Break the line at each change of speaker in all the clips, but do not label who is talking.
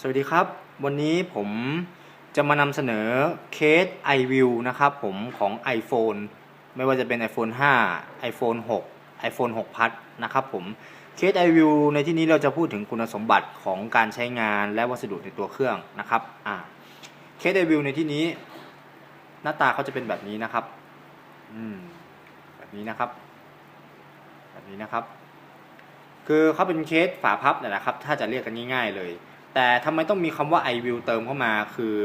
สวัสดีครับ วันนี้ผมจะมานำเสนอเคส iView นะครับผมของ iPhone ไม่ว่าจะเป็น iPhone 5 iPhone 6 iPhone 6 Plus นะครับผมเคส iView ในที่นี้เราจะพูดถึงคุณสมบัติของการใช้งานและวัสดุในตัวเครื่องนะครับอ่าเคส iView ในที่นี้ หน้าตาเขาจะเป็นแบบนี้นะครับอืมแบบนี้นะครับ แบบนี้นะครับ คือเขาเป็นเคสฝาพับนะครับ ถ้าจะเรียกกันง่าย ๆ เลย แต่ทำไมต้องมีคำว่า i will เติมเข้ามาคือ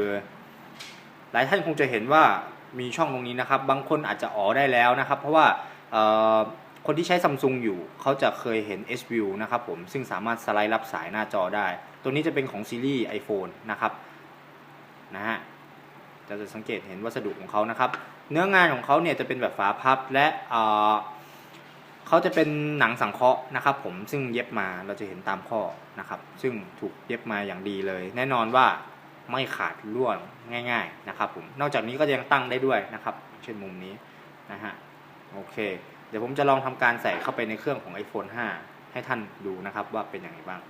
หลายท่านคงจะเห็นว่ามีช่องตรงนี้นะครับ บางคนอาจจะอ๋อได้แล้วนะครับ เพราะว่าคนที่ใช้ซัมซุงอยู่เขาจะเคยเห็น S View นะครับผมซึ่งสามารถสไลด์รับสายหน้าจอได้ ตัวนี้จะเป็นของซีรีส์ iPhone นะครับนะฮะจะจะสังเกตเห็นวัสดุของเขานะครับ เนื้องานของเขาเนี่ยจะเป็นแบบฝาพับและ เขาจะเป็นหนังสังเคราะห์นะครับ ผมซึ่งเย็บมาเราจะเห็นตามข้อนะครับ ซึ่งถูกเย็บมาอย่างดีเลย แน่นอนว่าไม่ขาดร่วงง่าย ๆนะครับ ผมนอกจากนี้ก็ยังตั้งได้ด้วยนะครับ เช่นมุมนี้นะฮะโอเค เดี๋ยวผมจะลองทำการใส่เข้าไปในเครื่องของ iPhone 5 ให้ท่านดูนะครับว่าเป็นอย่างไรบ้าง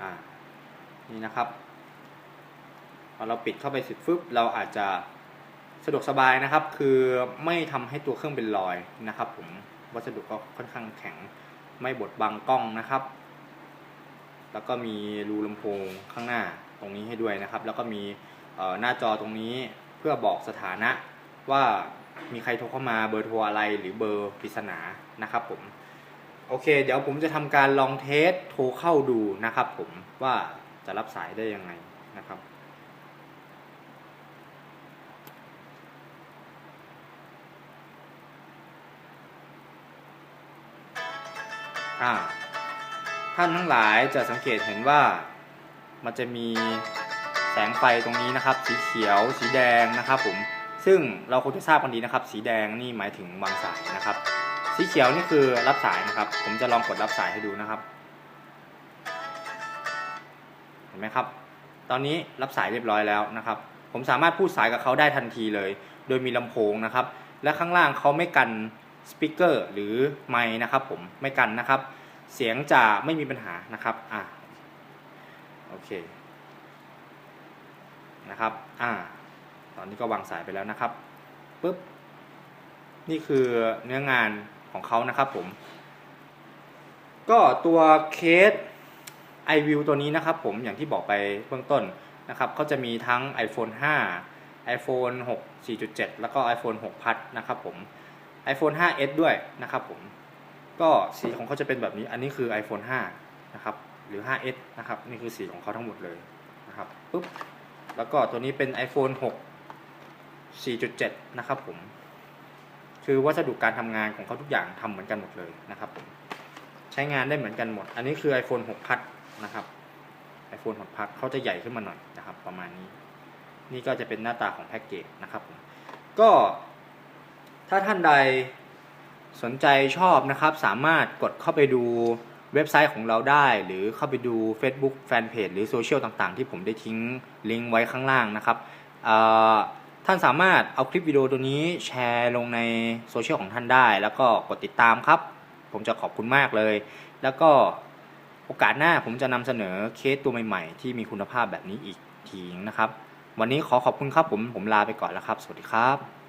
อ่านี่นะครับ อเราปิดเข้าไปเสร็จฟึบเราอาจจะสะดวกสบายนะครับ คือไม่ทำให้ตัวเครื่องเป็นรอยนะครับ ผมวัสดุก็ค่อนข้างแข็งไม่บดบังกล้องนะครับ แล้วก็มีรูลำโพงข้างหน้าตรงนี้ให้ด้วยนะครับ แล้วก็มีหน้าจอตรงนี้เพื่อบอกสถานะว่ามีใครโทรเข้ามาเบอร์โทรอะไรหรือเบอร์ปริศนานะครับผมโอเค เดี๋ยวผมจะทำการลองเทสโทรเข้าดูนะครับผมว่าจะรับสายได้ยังไงนะครับ อ่าท่านทั้งหลายจะสังเกตเห็นว่ามันจะมีแสงไฟตรงนี้นะครับ สีเขียว สีแดงนะครับผมซึ่งเราคงจะทราบกันดีนะครับ สีแดงนี่หมายถึงวางสายนะครับ สีเขียวนี่คือรับสายนะครับ ผมจะลองกดรับสายให้ดูนะครับเห็นไหมครับ ตอนนี้รับสายเรียบร้อยแล้วนะครับ ผมสามารถพูดสายกับเขาได้ทันทีเลย โดยมีลำโพงนะครับ และข้างล่างเขาไม่กัน สปีกเกอร์หรือไมค์นะครับผมไม่กันนะครับ เสียงจะไม่มีปัญหานะครับอ่าโอเคนะครับอ่าตอนนี้ก็วางสายไปแล้วนะครับปึ๊บนี่คือเนื้องานของเขานะครับผม ก็ตัวเคส iView ตัวนี้นะครับผมอย่างที่บอกไปเบื้องต้นนะครับเขาจะมีทั้ง iPhone 5 iPhone 6 4.7 แล้วก็ iPhone 6 Plus นะครับผม iPhone 5s ด้วยนะครับผมก็สีของเขาจะเป็นแบบนี้ อันนี้คือ iPhone 5 นะครับ หรือ 5s นะครับ นี่คือสีของเขาทั้งหมดเลยนะครับปุ๊บแล้วก็ตัวนี้เป็น iPhone 6 4.7 นะครับผม คือวัสดุการทำงานของเขาทุกอย่างทำเหมือนกันหมดเลยนะครับผมใช้งานได้เหมือนกันหมด อันนี้คือ iPhone 6 Plus นะครับ iPhone 6 Plus เขาจะใหญ่ขึ้นมาหน่อยนะครับ ประมาณนี้ นี่ก็จะเป็นหน้าตาของแพ็กเกจนะครับผม ก็ ถ้าท่านใดสนใจชอบนะครับ สามารถกดเข้าไปดูเว็บไซต์ของเราได้ หรือเข้าไปดู Facebook Fanpage หรือโซเชียลต่างๆ ที่ผมได้ทิ้งลิงก์ไว้ข้างล่างนะครับท่านสามารถเอาคลิปวิดีโอตัวนี้แชร์ลงในโซเชียลของท่านได้ แล้วก็กดติดตามครับ ผมจะขอบคุณมากเลย แล้วก็โอกาสหน้าผมจะนำเสนอเคสตัวใหม่ๆ ที่มีคุณภาพแบบนี้อีกทีนะครับ วันนี้ขอขอบคุณครับผมผมลาไปก่อนแล้วครับ สวัสดีครับ